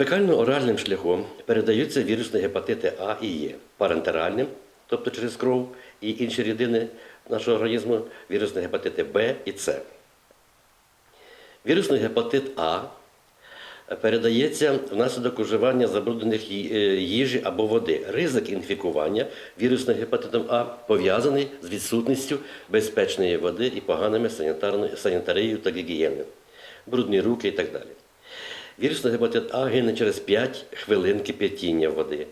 Фекально-оральним шляхом передаються вірусні гепатити А і Е, парентеральним, тобто через кров і інші рідини нашого організму, вірусні гепатити Б і С. Вірусний гепатит А передається внаслідок уживання забруднених е, їжі або води. Ризик інфікування вірусним гепатитом А пов'язаний з відсутністю безпечної води і поганими санітарією та гігієною, брудні руки і так далі. Вірусний гепатит А гине через 5 хвилин кип'ятіння води.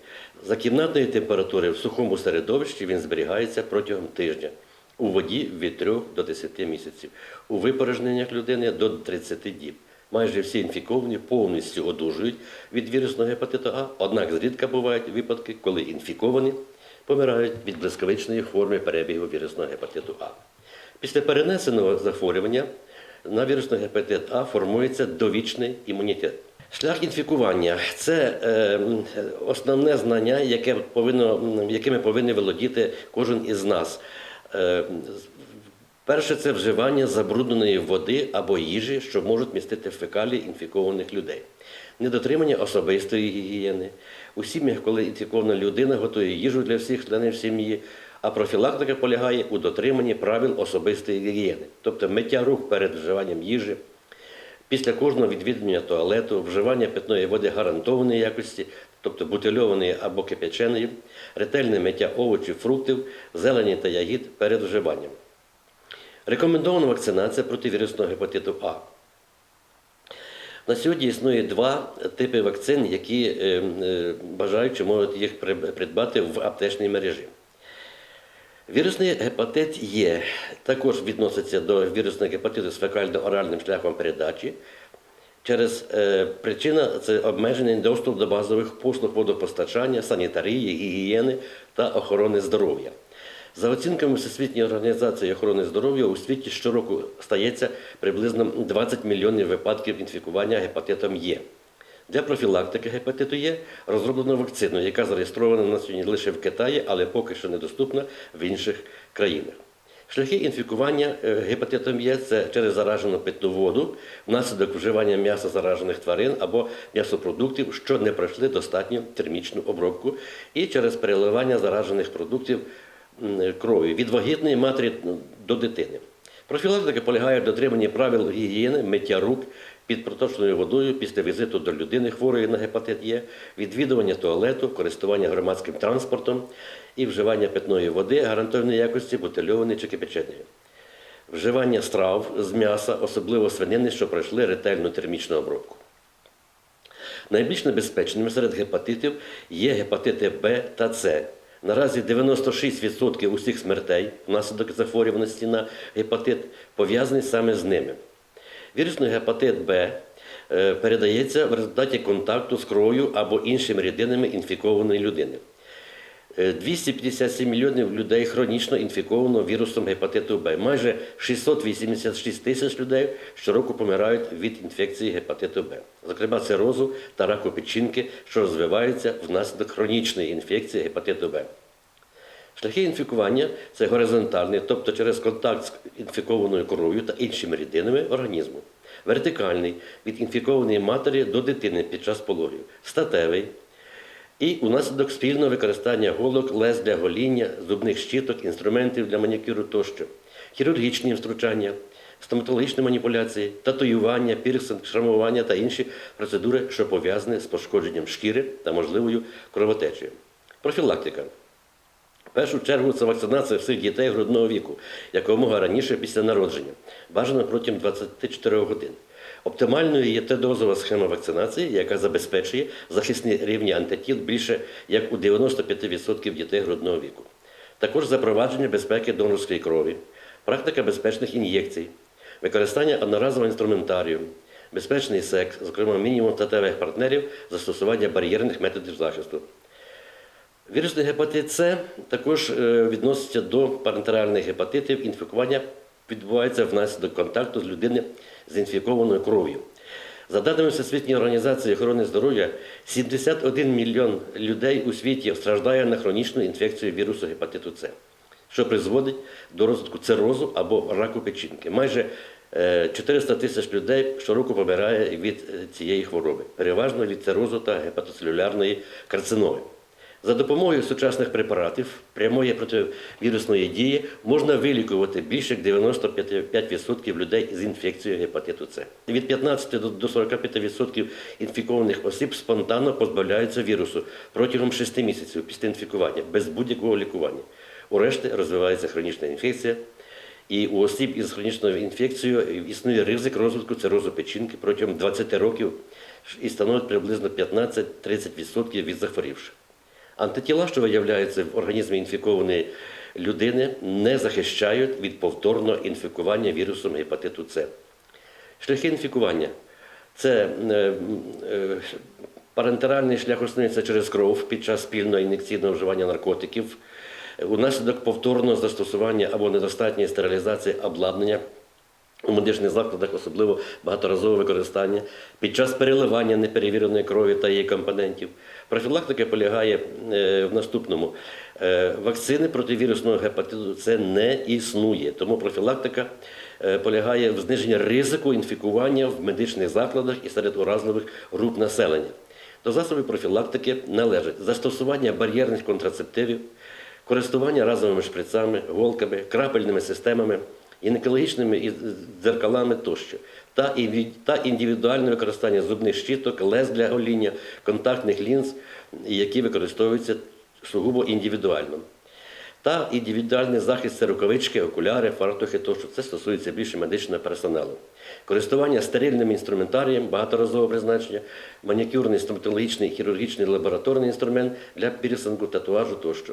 За кімнатної температури в сухому середовищі він зберігається протягом тижня. У воді від 3 до 10 місяців. У випорожненнях людини до 30 діб. Майже всі інфіковані повністю одужують від вірусного гепатиту А, однак зрідка бувають випадки, коли інфіковані помирають від блискавичної форми перебігу вірусного гепатиту А. Після перенесеного захворювання на вірусний гепатит А формується довічний імунітет. Шлях інфікування це е, основне знання, яке повинно, якими повинні володіти кожен із нас. Е, Перше це вживання забрудненої води або їжі, що можуть містити фекалії інфікованих людей. Недотримання особистої гігієни. У сім'ях, коли інфікована людина готує їжу для всіх членів сім'ї, а профілактика полягає у дотриманні правил особистої гігієни, тобто миття рук перед вживанням їжі, після кожного відвідування туалету, вживання питної води гарантованої якості, тобто бутильованої або кипяченої, ретельне миття овочів, фруктів, зелені та ягід перед вживанням. Рекомендована вакцинація проти вірусного гепатиту А. На сьогодні існує два типи вакцин, які е, е, бажаючі можуть їх придбати в аптечній мережі. Вірусний гепатит Є також відноситься до вірусного гепатиту з фекально-оральним шляхом передачі. Через е, причина це обмежений доступ до базових послуг водопостачання, санітарії, гігієни та охорони здоров'я. За оцінками Всесвітньої організації охорони здоров'я у світі щороку стається приблизно 20 мільйонів випадків інфікування гепатитом Є. Для профілактики гепатиту Є розроблено вакцину, яка зареєстрована на сьогодні лише в Китаї, але поки що недоступна в інших країнах. Шляхи інфікування е, гепатитом Є це через заражену питну воду, внаслідок вживання м'яса заражених тварин або м'ясопродуктів, що не пройшли достатню термічну обробку, і через переливання заражених продуктів крові від вагітної матері до дитини. Профілактика полягає в дотриманні правил гігієни, миття рук під проточною водою після візиту до людини хворої на гепатит Є, відвідування туалету, користування громадським транспортом і вживання питної води гарантованої якості, бутильованої чи кипяченої. Вживання страв з м'яса, особливо свинини, що пройшли ретельну термічну обробку. Найбільш небезпечними серед гепатитів є гепатити Б та С. Наразі 96% усіх смертей внаслідок захворюваності на гепатит пов'язані саме з ними. Вірусний гепатит Б е, передається в результаті контакту з кров'ю або іншими рідинами інфікованої людини. Е, 257 мільйонів людей хронічно інфіковано вірусом гепатиту Б. Майже 686 тисяч людей щороку помирають від інфекції гепатиту Б, зокрема цирозу та раку печінки, що розвиваються внаслідок хронічної інфекції гепатиту Б. Шляхи інфікування це горизонтальний, тобто через контакт з інфікованою кров'ю та іншими рідинами організму. Вертикальний від інфікованої матері до дитини під час пологів, статевий і унаслідок спільного використання голок, лез для гоління, зубних щіток, інструментів для манікюру тощо, хірургічні втручання, стоматологічні маніпуляції, татуювання, пірсинг, шрамування та інші процедури, що пов'язані з пошкодженням шкіри та можливою кровотечею. Профілактика. В першу чергу це вакцинація всіх дітей грудного віку, якомога раніше після народження, бажано протягом 24 годин. Оптимальною є Т-дозова схема вакцинації, яка забезпечує захисні рівні антитіл більше як у 95% дітей грудного віку. Також запровадження безпеки донорської крові, практика безпечних ін'єкцій, використання одноразового інструментарію, безпечний секс, зокрема мінімум статевих партнерів, застосування бар'єрних методів захисту. Вірусний гепатит С також е, відноситься до парентеральних гепатитів. Інфікування відбувається внаслідок контакту з людини з інфікованою кров'ю. За даними Всесвітньої організації охорони здоров'я, 71 мільйон людей у світі страждає на хронічну інфекцію вірусу гепатиту С, що призводить до розвитку цирозу або раку печінки. Майже Е, 400 тисяч людей щороку помирає від е, цієї хвороби, переважно від цирозу та гепатоцелюлярної карциноми. За допомогою сучасних препаратів прямої противірусної дії можна вилікувати більше 95% людей з інфекцією гепатиту С. Від 15 до- до 45% інфікованих осіб спонтанно позбавляються вірусу протягом 6 місяців після інфікування без будь-якого лікування. У решти розвивається хронічна інфекція. І у осіб із хронічною інфекцією існує ризик розвитку цирозу печінки протягом 20 років і становить приблизно 15-30% від захворівших. Антитіла, що виявляються в організмі інфікованої людини, не захищають від повторного інфікування вірусом гепатиту С. Шляхи інфікування це е, е, парентеральний шлях основується через кров під час спільного ін'єкційного вживання наркотиків, унаслідок повторного застосування або недостатньої стерилізації обладнання у медичних закладах, особливо багаторазове використання, під час переливання неперевіреної крові та її компонентів. Профілактика полягає е, в наступному. Е, Вакцини проти вірусного гепатиту С не існує, тому профілактика е, полягає в зниженні ризику інфікування в медичних закладах і серед уразливих груп населення. До засобів профілактики належать застосування бар'єрних контрацептивів, користування разовими шприцами, голками, крапельними системами, гінекологічними дзеркалами тощо, та та індивідуальне використання зубних щіток, лез для гоління, контактних лінз, які використовуються сугубо індивідуально. Та індивідуальний захист це рукавички, окуляри, фартухи тощо. Це стосується більше медичного персоналу. Користування стерильним інструментарієм багаторазового призначення, манікюрний, стоматологічний, хірургічний лабораторний інструмент для пірсингу, татуажу тощо.